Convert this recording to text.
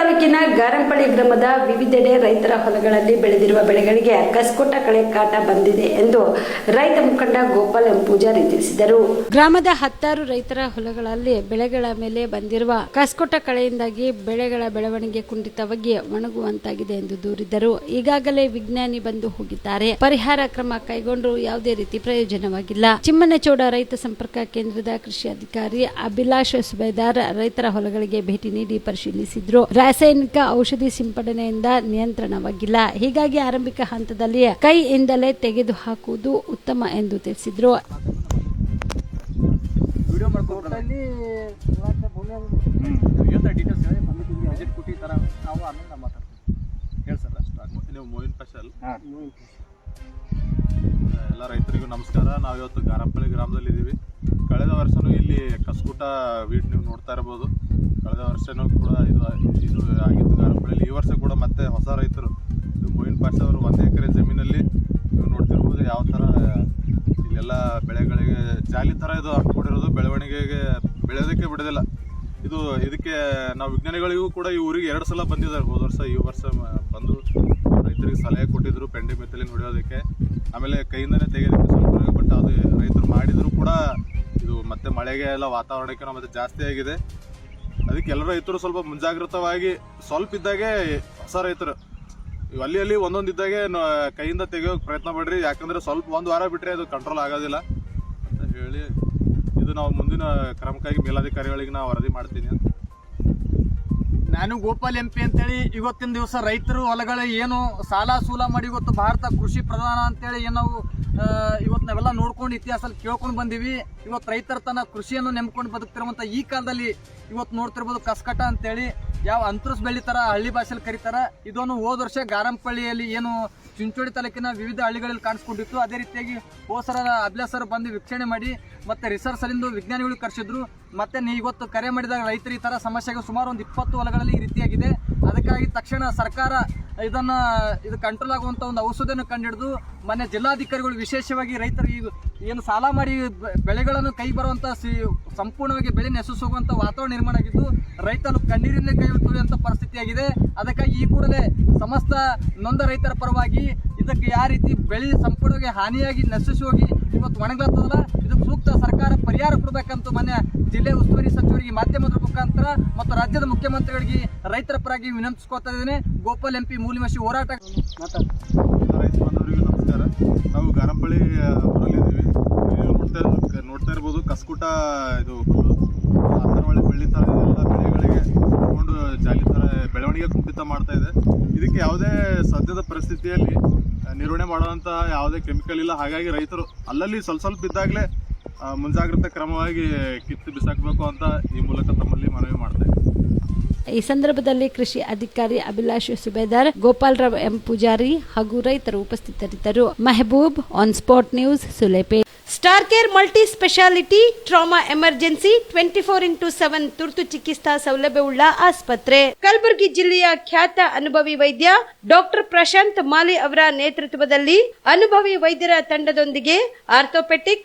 ತಾಲೂಕಿನ ಗಾರಂಪಳ್ಳಿ ಗ್ರಾಮದ ವಿವಿಧೆಡೆ ರೈತರ ಹೊಲಗಳಲ್ಲಿ ಬೆಳೆದಿರುವ ಬೆಳೆಗಳಿಗೆ ಕಸ್ಕೊಟ್ಟ ಕಳೆ ಕಾಟ ಬಂದಿದೆ ಎಂದು ರೈತ ಮುಖಂಡ ಗೋಪಾಲ್ ಎಂ ಪೂಜಾರಿ ತಿಳಿಸಿದರು. ಗ್ರಾಮದ ಹತ್ತಾರು ರೈತರ ಹೊಲಗಳಲ್ಲಿ ಬೆಳೆಗಳ ಮೇಲೆ ಬಂದಿರುವ ಕಸ್ಕೊಟ್ಟ ಕಳೆಯಿಂದಾಗಿ ಬೆಳೆಗಳ ಬೆಳವಣಿಗೆ ಕುಂಠಿತವಾಗಿ ಒಣಗುವಂತಾಗಿದೆ ಎಂದು ದೂರಿದರು. ಈಗಾಗಲೇ ವಿಜ್ಞಾನಿ ಬಂದು ಹೋಗಿದ್ದಾರೆ. ಪರಿಹಾರ ಕ್ರಮ ಕೈಗೊಂಡು ಯಾವುದೇ ರೀತಿ ಪ್ರಯೋಜನವಾಗಿಲ್ಲ. ಚಿಮ್ಮನಚೌಡ ರೈತ ಸಂಪರ್ಕ ಕೇಂದ್ರದ ಕೃಷಿ ಅಧಿಕಾರಿ ಅಭಿಲಾಷ್ ಸುಬೇದಾರ್ ರೈತರ ಹೊಲಗಳಿಗೆ ಭೇಟಿ ನೀಡಿ ಪರಿಶೀಲಿಸಿದ್ರು. ರಾಸಾಯನಿಕ ಔಷಧಿ ಸಿಂಪಡಣೆಯಿಂದ ನಿಯಂತ್ರಣವಾಗಿಲ್ಲ. ಹೀಗಾಗಿ ಆರಂಭಿಕ ಹಂತದಲ್ಲಿ ಕೈಯಿಂದಲೇ ತೆಗೆದು ಹಾಕುವುದು ಉತ್ತಮ ಎಂದು ತಿಳಿಸಿದ್ರು. ಎಲ್ಲ ರೈತರಿಗೂ ನಮಸ್ಕಾರ. ನಾವು ಇವತ್ತು ಗಾರಪ್ಪಳ್ಳಿ ಗ್ರಾಮದಲ್ಲಿ ಇದ್ದೀವಿ ಕಳೆದ ವರ್ಷನೂ ಇಲ್ಲಿ ಕಸ್ಕೂಟ ವೀಡ್ ನೀವು ನೋಡ್ತಾ ಇರ್ಬೋದು. ವರ್ಷನೂ ಕೂಡ ಇದು ಇದು ಆಗಿತ್ತು ಗಾರಪ್ಪಳ್ಳಿಲಿ ಈ ವರ್ಷ ಕೂಡ ಮತ್ತೆ ಹೊಸ ರೈತರು. ಇದು ಪಾಷ ಅವರು ಒಂದು ಎಕರೆ ಜಮೀನಲ್ಲಿ ನೀವು ನೋಡ್ತಿರ್ಬೋದು ಯಾವ ಥರ ಇಲ್ಲೆಲ್ಲ ಬೆಳೆಗಳಿಗೆ ಜಾಲಿ ಥರ ಇದು ಹಾಕ್ಕೊಂಡಿರೋದು ಬೆಳವಣಿಗೆಗೆ ಬೆಳೆಯೋದಕ್ಕೆ ಬಿಡೋದಿಲ್ಲ. ಇದು ಇದಕ್ಕೆ ನಾವು ವಿಜ್ಞಾನಿಗಳಿಗೂ ಕೂಡ ಈ ಊರಿಗೆ ಎರಡು ಸಲ ಬಂದಿದ್ದಾರೆ. ಹೋದ ವರ್ಷ, ಈ ವರ್ಷ ಬಂದು ರೈತರಿಗೆ ಸಲಹೆ ಕೊಟ್ಟಿದ್ರು ಪೆಂಡಿ ಮೆತ್ತಲಿನ ಹೊಡೆಯೋದಕ್ಕೆ ಆಮೇಲೆ ಕೈಯಿಂದನೇ ತೆಗೆಯೋದಕ್ಕೆ ಸ್ವಲ್ಪ ಬಟ್ ಅದು ರೈತರು ಮಾಡಿದರೂ ಕೂಡ ಇದು ಮತ್ತೆ ಮಳೆಗೆ ಎಲ್ಲ ವಾತಾವರಣಕ್ಕೆ ಮತ್ತೆ ಜಾಸ್ತಿ ಆಗಿದೆ. ಅದಕ್ಕೆ ಎಲ್ಲರೂ ರೈತರು ಸ್ವಲ್ಪ ಮುಂಜಾಗ್ರತವಾಗಿ ಸ್ವಲ್ಪ ಇದ್ದಾಗೆ ಹೊಸ ರೈತರು. ಅಲ್ಲಿ ಅಲ್ಲಿ ಒಂದೊಂದು ಇದ್ದಾಗೆ ಕೈಯಿಂದ ತೆಗಿಯೋಕೆ ಪ್ರಯತ್ನ ಮಾಡ್ರಿ ಯಾಕಂದ್ರೆ ಸ್ವಲ್ಪ ಒಂದು ವಾರ ಬಿಟ್ಟರೆ ಅದು ಕಂಟ್ರೋಲ್ ಆಗೋದಿಲ್ಲ. ಅಂತ ಹೇಳಿ ಇದು ನಾವು ಮುಂದಿನ ಕ್ರಮಕ್ಕಾಗಿ ಮೇಲಾಧಿಕಾರಿಗಳಿಗೆ ನಾವು ವರದಿ ಮಾಡ್ತೀನಿ ನಾನು ಗೋಪಾಲ್ ಎಂ ಪಿ ಅಂತೇಳಿ ಇವತ್ತಿನ ದಿವಸ ರೈತರು, ಹೊಲಗಳ ಏನು ಸಾಲ ಸೂಲ ಮಾಡಿ ಇವತ್ತು ಭಾರತ ಕೃಷಿ ಪ್ರಧಾನ ಅಂತೇಳಿ ಏನು ಇವತ್ತು ನಾವೆಲ್ಲ ನೋಡ್ಕೊಂಡು ಇತಿಹಾಸದಲ್ಲಿ ಕೇಳ್ಕೊಂಡು ಬಂದೀವಿ. ಇವತ್ತು ರೈತರ ತನ್ನ ಕೃಷಿಯನ್ನು ನೆಮ್ಕೊಂಡು ಬದುಕ್ತಿರುವಂಥ ಈ ಕಾಲದಲ್ಲಿ ಇವತ್ತು ನೋಡ್ತಿರ್ಬೋದು ಕಸ್ಕಟ ಅಂತೇಳಿ ಯಾವ ಅಂತರಸ್ ಬೆಳಿತಾರ, ಹಳ್ಳಿ ಭಾಷೆಯಲ್ಲಿ ಕರೀತಾರ. ಇದೊಂದು ಹೋದ ವರ್ಷ ಗಾರಂಪಳ್ಳಿಯಲ್ಲಿ ಏನು ಚಿಂಚೋಳಿ ತಾಲೂಕಿನ ವಿವಿಧ ಹಳ್ಳಿಗಳಲ್ಲಿ ಕಾಣಿಸ್ಕೊಂಡಿತ್ತು. ಅದೇ ರೀತಿಯಾಗಿ ಹೋಸರ ಅಭ್ಯಾಸರು ಬಂದು ವೀಕ್ಷಣೆ ಮಾಡಿ, ಮತ್ತೆ ರಿಸರ್ಚ್ ಅಲ್ಲಿಂದ ವಿಜ್ಞಾನಿಗಳು ಕರೆಸಿದ್ರು. ಮತ್ತೆ ನೀವು ಇವತ್ತು ಕರೆ ಮಾಡಿದಾಗ ರೈತರು ಈ ತರ ಸಮಸ್ಯೆಗೆ ಸುಮಾರು ಒಂದು ಇಪ್ಪತ್ತು ಹೊಲಗಳಲ್ಲಿ ಈ ರೀತಿಯಾಗಿದೆ. ಅದಕ್ಕಾಗಿ ತಕ್ಷಣ ಸರ್ಕಾರ ಇದನ್ನ ಇದು ಕಂಟ್ರೋಲ್ ಆಗುವಂತ ಒಂದು ಔಷಧಿಯನ್ನು ಕಂಡಿಡಿದು ಮನೆ ಜಿಲ್ಲಾಧಿಕಾರಿಗಳು ವಿಶೇಷವಾಗಿ ರೈತರಿಗೆ ಏನು ಸಾಲ ಮಾಡಿ ಬೆಳೆಗಳನ್ನು ಕೈ ಬರುವಂತ ಸಂಪೂರ್ಣವಾಗಿ ಬೆಳೆ ನೆಸಸೋಗುವಂತ ವಾತಾವರಣ ನಿರ್ಮಾಣ ಆಗಿದ್ದು ರೈತನು ಕಣ್ಣೀರಿನಲ್ಲಿ ಕೈ ತುಳಿಯುವಂತ ಪರಿಸ್ಥಿತಿ ಆಗಿದೆ. ಅದಕ್ಕಾಗಿ ಈ ಕೂಡಲೇ ಸಮಸ್ತ ನೊಂದ ರೈತರ ಪರವಾಗಿ ಇದಕ್ಕೆ ಯಾವ ರೀತಿ ಬೆಳೆ ಸಂಪೂರ್ಣವಾಗಿ ಹಾನಿಯಾಗಿ ನಶಿಸಿ ಹೋಗಿ ಇವತ್ತು ಒಣಗ್ಲತ್ತದಲ್ಲ, ಇದಕ್ಕೆ ಸೂಕ್ತ ಸರ್ಕಾರ ಪರಿಹಾರ ಕೊಡಬೇಕಂತ ಮೊನ್ನೆ ಜಿಲ್ಲೆ ಉಸ್ತುವಾರಿ ಸಚಿವರಿಗೆ ಮಾಧ್ಯಮದ ಮುಖಾಂತರ ಮತ್ತು ರಾಜ್ಯದ ಮುಖ್ಯಮಂತ್ರಿಗಳಿಗೆ ರೈತರ ಪರವಾಗಿ ವಿನಂತಿಸ್ಕೊತಾ ಇದ್ದೇನೆ. ಗೋಪಾಲ್ ಎಂಪಿ ಮೂಲಿಮಶಿ ಹೋರಾಟ ರೈತ ಬಾಂಧವರಿಗೂ ನಮಸ್ಕಾರ. ನಾವು ಗಾರಂಪಳ್ಳಿ ಊರಲ್ಲಿದ್ದೀವಿ ನೋಡ್ತಾ ನೋಡ್ತಾ ಇರ್ಬೋದು, ಕಸ್ಕುಟ ಇದು ಅಂತರವಳ್ಳಿ ಬೆಳ್ಳಿ ಥರ ಎಲ್ಲ ಬೆಳೆಗಳಿಗೆ ತಗೊಂಡು ಜಾಲಿ ಥರ ಬೆಳವಣಿಗೆ ಕುಂಠಿತ ಮಾಡ್ತಾ ಇದೆ. ಇದಕ್ಕೆ ಯಾವುದೇ ಸದ್ಯದ ಪರಿಸ್ಥಿತಿಯಲ್ಲಿ ನಿರ್ವಹಣೆ ಮಾಡುವಂಥ ಯಾವುದೇ ಕೆಮಿಕಲ್ ಇಲ್ಲ. ಹಾಗಾಗಿ ರೈತರು ಅಲ್ಲಲ್ಲಿ ಸ್ವಲ್ಪ ಸ್ವಲ್ಪ ಇದ್ದಾಗಲೇ ಮುಂಜಾಗ್ರತೆ ಕ್ರಮವಾಗಿ ಕಿತ್ತು ಬಿಸಾಕಬೇಕು ಅಂತ ಈ ಮೂಲಕ ತಮ್ಮಲ್ಲಿ ಮನವಿ ಮಾಡ್ತಾ ಈ ಸಂದರ್ಭದಲ್ಲಿ ಕೃಷಿ ಅಧಿಕಾರಿ ಅಭಿಲಾಷ್ ಸುಬೇದಾರ್ ಗೋಪಾಲ್ ರಾವ್ ಎಂ ಪೂಜಾರಿ ಹಾಗೂ ರೈತರು ಉಪಸ್ಥಿತರಿದ್ದರು. Mehboob on spot news Sulepet. Star care multi speciality trauma emergency twenty four into seven ತುರ್ತು ಚಿಕಿತ್ಸಾ ಸೌಲಭ್ಯವುಳ್ಳ ಆಸ್ಪತ್ರೆ. ಕಲಬುರಗಿ ಜಿಲ್ಲೆಯ ಖ್ಯಾತ ಅನುಭವಿ ವೈದ್ಯ ಡಾಕ್ಟರ್ ಪ್ರಶಾಂತ್ ಮಾಲಿ ಅವರ ನೇತೃತ್ವದಲ್ಲಿ ಅನುಭವಿ ವೈದ್ಯರ ತಂಡದೊಂದಿಗೆ orthopaedic